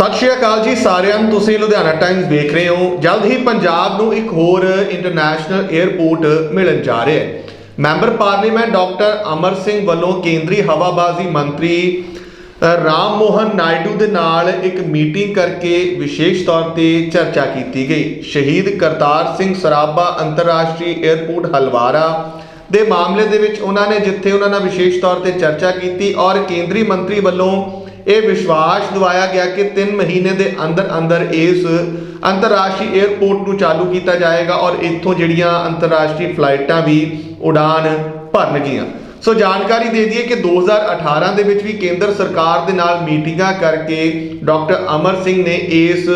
ਸਤਿ ਸ਼੍ਰੀ ਅਕਾਲ ਜੀ ਸਾਰਿਆਂ ਨੂੰ। ਤੁਸੀਂ ਲੁਧਿਆਣਾ ਟਾਈਮਸ ਵੇਖ ਰਹੇ ਹੋ। ਜਲਦ ਹੀ ਪੰਜਾਬ ਨੂੰ ਇੱਕ ਹੋਰ ਇੰਟਰਨੈਸ਼ਨਲ 에ਅਰਪੋਰਟ ਮਿਲਣ ਜਾ ਰਿਹਾ ਹੈ। Member parliament doctor Amar Singh ਵੱਲੋਂ ਕੇਂਦਰੀ ਹਵਾਬਾਜ਼ੀ ਮੰਤਰੀ ਰਾਮ ਮੋਹਨ ਨਾਇਡੂ ਦੇ ਨਾਲ ਇੱਕ ਮੀਟਿੰਗ ਕਰਕੇ ਵਿਸ਼ੇਸ਼ ਤੌਰ ਤੇ ਚਰਚਾ ਕੀਤੀ ਗਈ। ਸ਼ਹੀਦ ਕਰਤਾਰ ਸਿੰਘ ਸਰਾਭਾ ਅੰਤਰਰਾਸ਼ਟਰੀ 에ਅਰਪੋਰਟ ਹਲਵਾਰਾ ਦੇ ਮਾਮਲੇ ਦੇ ਵਿੱਚ ਉਹਨਾਂ ਨੇ ਜਿੱਥੇ ਉਹਨਾਂ ਨਾਲ ਵਿਸ਼ੇਸ਼ ਤੌਰ ਤੇ ਚਰਚਾ ਕੀਤੀ ਔਰ ਕੇਂਦਰੀ ਮੰਤਰੀ ਵੱਲੋਂ ਇਹ ਵਿਸ਼ਵਾਸ ਦਿਵਾਇਆ ਗਿਆ ਕਿ 3 ਮਹੀਨੇ ਦੇ ਅੰਦਰ ਅੰਦਰ ਇਸ ਅੰਤਰਰਾਸ਼ਟਰੀ 에ਅਰਪੋਰਟ ਨੂੰ ਚਾਲੂ ਕੀਤਾ ਜਾਏਗਾ ਔਰ ਇੱਥੋਂ ਜਿਹੜੀਆਂ ਅੰਤਰਰਾਸ਼ਟਰੀ ਫਲਾਈਟਾਂ ਵੀ ਉਡਾਨ ਭਰਨਗੀਆਂ। ਸੋ ਜਾਣਕਾਰੀ ਦੇ ਦਈਏ ਕਿ 2018 ਦੇ ਵਿੱਚ ਵੀ ਕੇਂਦਰ ਸਰਕਾਰ ਦੇ ਨਾਲ ਮੀਟਿੰਗਾਂ ਕਰਕੇ ਡਾਕਟਰ ਅਮਰ ਸਿੰਘ ਨੇ ਇਸ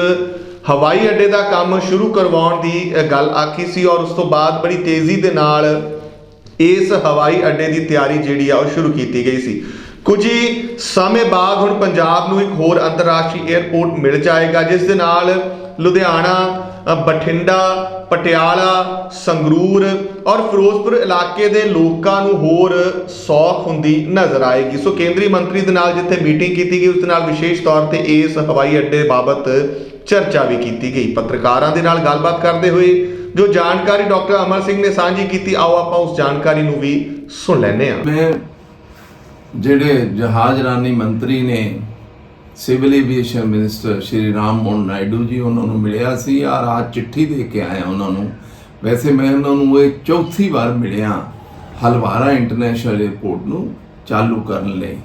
ਹਵਾਈ ਅੱਡੇ ਦਾ ਕੰਮ ਸ਼ੁਰੂ ਕਰਵਾਉਣ ਦੀ ਗੱਲ ਆਖੀ ਸੀ ਔਰ ਉਸ ਤੋਂ ਬਾਅਦ ਬੜੀ ਤੇਜ਼ੀ ਦੇ ਨਾਲ ਇਸ ਹਵਾਈ ਅੱਡੇ ਦੀ ਤਿਆਰੀ ਜਿਹੜੀ ਆ ਉਹ ਸ਼ੁਰੂ ਕੀਤੀ ਗਈ ਸੀ। ਕੁਝ ਹੀ ਸਮੇਂ ਬਾਅਦ ਹੁਣ ਪੰਜਾਬ ਨੂੰ ਇੱਕ ਹੋਰ ਅੰਤਰਰਾਸ਼ਟਰੀ 에ਅਰਪੋਰਟ ਮਿਲ ਜਾਏਗਾ, ਜਿਸ ਦੇ ਨਾਲ ਲੁਧਿਆਣਾ ਬਠਿੰਡਾ, ਪਟਿਆਲਾ, ਸੰਗਰੂਰ ਔਰ ਫਿਰੋਜ਼ਪੁਰ ਇਲਾਕੇ ਦੇ ਲੋਕਾਂ ਨੂੰ ਹੋਰ ਸੌਖ ਹੁੰਦੀ ਨਜ਼ਰ ਆਏਗੀ। ਸੋ ਕੇਂਦਰੀ ਮੰਤਰੀ ਦੇ ਨਾਲ ਜਿੱਥੇ ਮੀਟਿੰਗ ਕੀਤੀ ਗਈ, ਉਸ ਦੇ ਨਾਲ ਵਿਸ਼ੇਸ਼ ਤੌਰ ਤੇ ਇਸ ਹਵਾਈ ਅੱਡੇ ਬਾਬਤ ਚਰਚਾ ਵੀ ਕੀਤੀ ਗਈ। ਪੱਤਰਕਾਰਾਂ ਦੇ ਨਾਲ ਗੱਲਬਾਤ ਕਰਦੇ ਹੋਏ ਜੋ ਜਾਣਕਾਰੀ ਡਾਕਟਰ ਅਮਰ ਸਿੰਘ ਨੇ ਸਾਂਝੀ ਕੀਤੀ, ਆਓ ਆਪਾਂ ਉਸ ਜਾਣਕਾਰੀ ਨੂੰ ਵੀ ਸੁਣ ਲੈਂਦੇ ਹਾਂ। ਮੈਂ ਜਿਹੜੇ ਜਹਾਜ਼ਰਾਨੀ ਮੰਤਰੀ ਨੇ civil aviation minister Shri Ram Mohan Naidu ji ਉਹਨਾਂ ਨੂੰ ਮਿਲਿਆ ਸੀ ਔਰ ਆ ਚਿੱਠੀ ਦੇ ਕੇ ਆਇਆ ਉਹਨਾਂ ਨੂੰ। ਵੈਸੇ ਮੈਂ ਉਹਨਾਂ ਨੂੰ ਇਹ ਚੌਥੀ ਵਾਰ ਮਿਲਿਆ ਹਲਵਾਰਾ ਇੰਟਰਨੈਸ਼ਨਲ 에ਅਰਪੋਰਟ ਨੂੰ ਚਾਲੂ ਕਰਨ ਲਈ।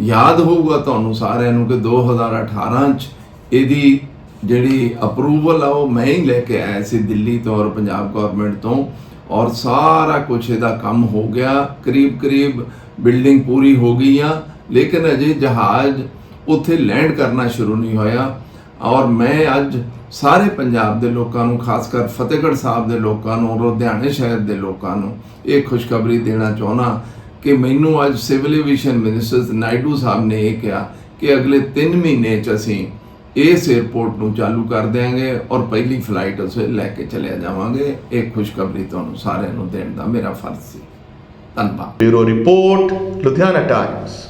ਯਾਦ ਹੋਊਗਾ ਤੁਹਾਨੂੰ ਸਾਰਿਆਂ ਨੂੰ ਕਿ 2018 ਚ ਇਹਦੀ ਜਿਹੜੀ ਅਪਰੂਵਲ ਆ, ਉਹ ਮੈਂ ਹੀ ਲੈ ਕੇ ਆਇਆ ਸੀ ਦਿੱਲੀ ਤੋਂ ਔਰ ਪੰਜਾਬ ਗਵਰਨਮੈਂਟ ਤੋਂ ਔਰ ਸਾਰਾ ਕੁਝ ਇਹਦਾ ਕੰਮ ਹੋ ਗਿਆ। ਕਰੀਬ ਕਰੀਬ ਬਿਲਡਿੰਗ ਪੂਰੀ ਹੋ ਗਈ ਆ, ਲੇਕਿਨ ਅਜੇ ਜਹਾਜ਼ ਉੱਥੇ ਲੈਂਡ ਕਰਨਾ ਸ਼ੁਰੂ ਨਹੀਂ ਹੋਇਆ। ਔਰ ਮੈਂ ਅੱਜ ਸਾਰੇ ਪੰਜਾਬ ਦੇ ਲੋਕਾਂ ਨੂੰ, ਖਾਸ ਕਰ ਫਤਿਹਗੜ੍ਹ ਸਾਹਿਬ ਦੇ ਲੋਕਾਂ ਨੂੰ, ਲੁਧਿਆਣੇ ਸ਼ਹਿਰ ਦੇ ਲੋਕਾਂ ਨੂੰ ਇਹ ਖੁਸ਼ਖਬਰੀ ਦੇਣਾ ਚਾਹੁੰਦਾ ਕਿ ਮੈਨੂੰ ਅੱਜ civil aviation minister Naidu sahib ਨੇ ਇਹ ਕਿਹਾ ਕਿ ਅਗਲੇ 3 ਮਹੀਨੇ ਚ ਅਸੀਂ ਇਸ 에ਅਰਪੋਰਟ ਨੂੰ ਚਾਲੂ ਕਰ ਦਿਆਂਗੇ ਔਰ ਪਹਿਲੀ ਫਲਾਈਟ ਉਸੇ ਲੈ ਕੇ ਚਲਿਆ ਜਾਵਾਂਗੇ। ਇਹ ਖੁਸ਼ਖਬਰੀ ਤੁਹਾਨੂੰ ਸਾਰਿਆਂ ਨੂੰ ਦੇਣ ਦਾ ਮੇਰਾ ਫਰਜ਼ ਸੀ। ਧੰਨਵਾਦ ਬਿਊਰੋ ਰਿਪੋਰਟ ਲੁਧਿਆਣਾ ਟਾਈਮਸ